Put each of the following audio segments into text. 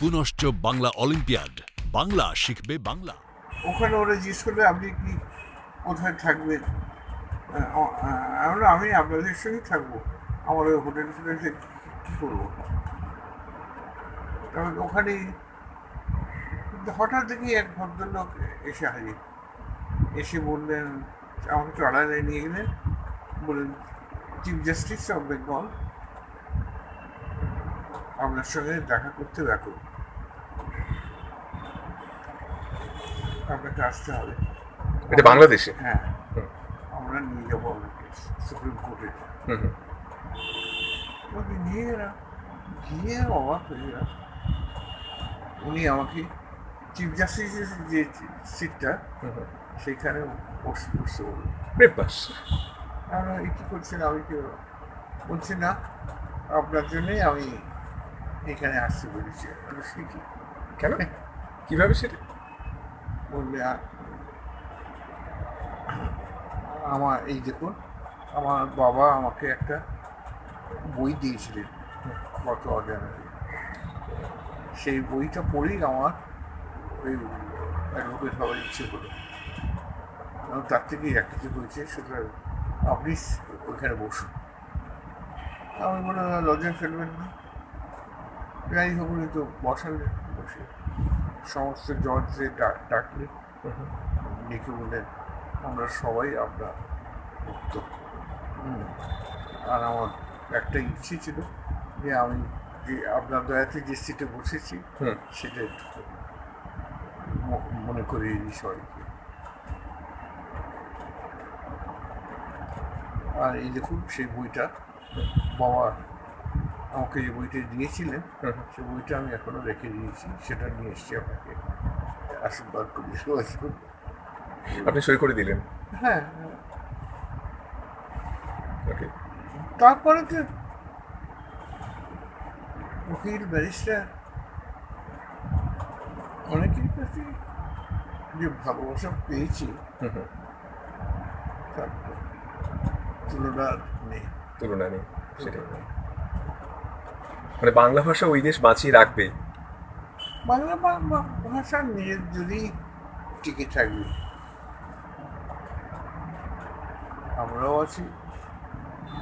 পুনশ্চ Bangla olympiad. Bangla শিখবে বাংলা। ওখানে ওরা জিজ্ঞেস করবে, আপনি কি কোথায় থাকবেন? আমি আপনাদের সঙ্গে থাকব। আমার ওই হোটেল ফোটেলে কী করব? কারণ ওখানে হঠাৎ দেখি এক ভদ্রলোক এসে হাজির। এসে বললেন, আমাকে চড়ালে নিয়ে গেলেন। বললেন চিফ জাস্টিস অফ বেঙ্গল আপনার সঙ্গে দেখা করতে ব্যাকুল আপনাকে আসতে হবে। এটা বাংলাদেশে? হ্যাঁ। আমরা নিয়ে যাব আপনাকে সুপ্রিম কোর্টে। ওকে নিয়ে গেলাম গিয়ে অবাক হয়ে গেলাম উনি আমাকে চিফ জাস্টিসের যে সিটটা। সেখানে বসে বসতে বলল ব্রেকফাস্ট। আমরা কী করছেন আমি কি বলছি না? আপনার জন্যই আমি এখানে আমি সে কি? কেন? কীভাবে সেটা? বললে আমার এই দেখুন আমার বাবা আমাকে একটা বই দিয়েছিলেন গত অজানারে সেই বইটা পড়েই আমার ওই অ্যাডভোকেট হওয়ার ইচ্ছে হলো। এবং তার থেকেই এক কিছু হয়েছে সুতরাং আপনি ওইখানে বসুন। আমি বললাম লজ্জা ফেলবেন না। যাই হোক উনি তো বসালে বসে। সমস্ত ডাক- ডাকলে। ডেকে বললেন আমরা সবাই আমরা হুম। আর আমার একটা ইচ্ছে ছিল যে আমি যে আপনার দয়াতে যে সিটে বসেছি সেটা একটু মনে করি দিই সবাইকে আর এই দেখুন সেই বইটা বাবা আমাকে যে বইটা দিয়েছিলেন। সে বইটা আমি এখনও রেখে দিয়েছি সেটা নিয়ে এসেছি আপনাকে। আশীর্বাদ করি। আপনি সই করে দিলেন? হ্যাঁ। ওকে। তারপরে তো উকিল ব্যারিস্টার অনেকের কাছে যে ভালোবাসা পেয়েছি। তুলনা নেই। তুলনা নেই সেটাই। মানে বাংলা ভাষা ওই দেশ বাঁচিয়ে রাখবে। বাংলা ভাষা নিজের যদি টিকে থাকবে আমরাও আছি,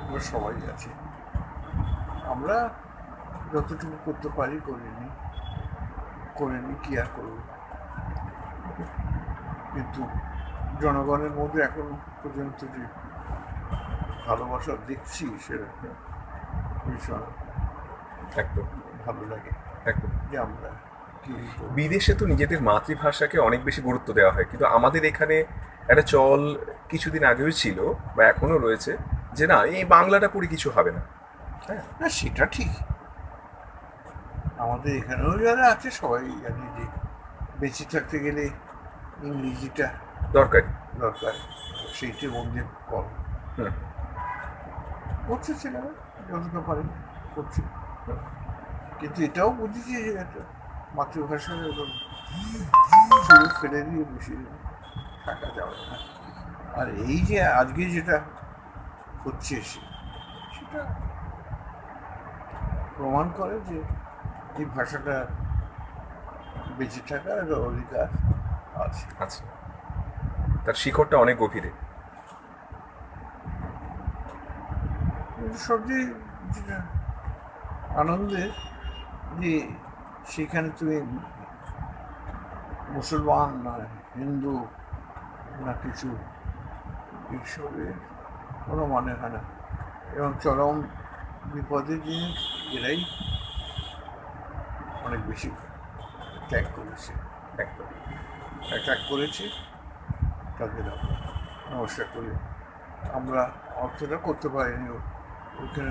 আমরা সবাই আছি। আমরা যতটুকু করতে পারি করিনি করিনি কি আর করব। কিন্তু জনগণের মধ্যে এখন পর্যন্ত যে ভালোবাসা দেখছি, সেটা ভীষণ। একদম। ভালো লাগে। একদম। যে আমরা বিদেশে তো নিজেদের মাতৃভাষাকে অনেক বেশি গুরুত্ব দেওয়া হয়। কিন্তু আমাদের এখানে একটা চল কিছুদিন আগেও ছিল বা এখনও রয়েছে যে না এই বাংলাটা পড়ে কিছু হবে না। হ্যাঁ? না সেটা ঠিক। আমাদের এখানেও যারা আছে সবাই জানি যে বেঁচে থাকতে গেলে ইংরেজিটা দরকার। দরকার। সেইটি বন্ধে কম হুম। করছে ছেলেরা যতটা পারে করছে। কিন্তু এটাও বুঝেছি যে একটা মাতৃভাষার শুরু ফেলে দিয়ে বেশি থাকা যাবে না। আর এই যে আজকে যেটা হচ্ছে সেটা প্রমাণ করে যে এই ভাষাটা বেঁচে থাকার অধিকার আছে। আচ্ছা তার শিখরটা অনেক গভীরে। সবচেয়ে যেটা আনন্দের যে সেখানে তুমি মুসলমান না, হিন্দু না কিছু এইসবের কোনো মানে হয় না। এবং চরম বিপদে জিনিস এরাই অনেক বেশি ত্যাগ করেছে ত্যাগ করেছে তাদের নমস্কার করি। আমরা অর্থটা করতে পারিনি, ওখানে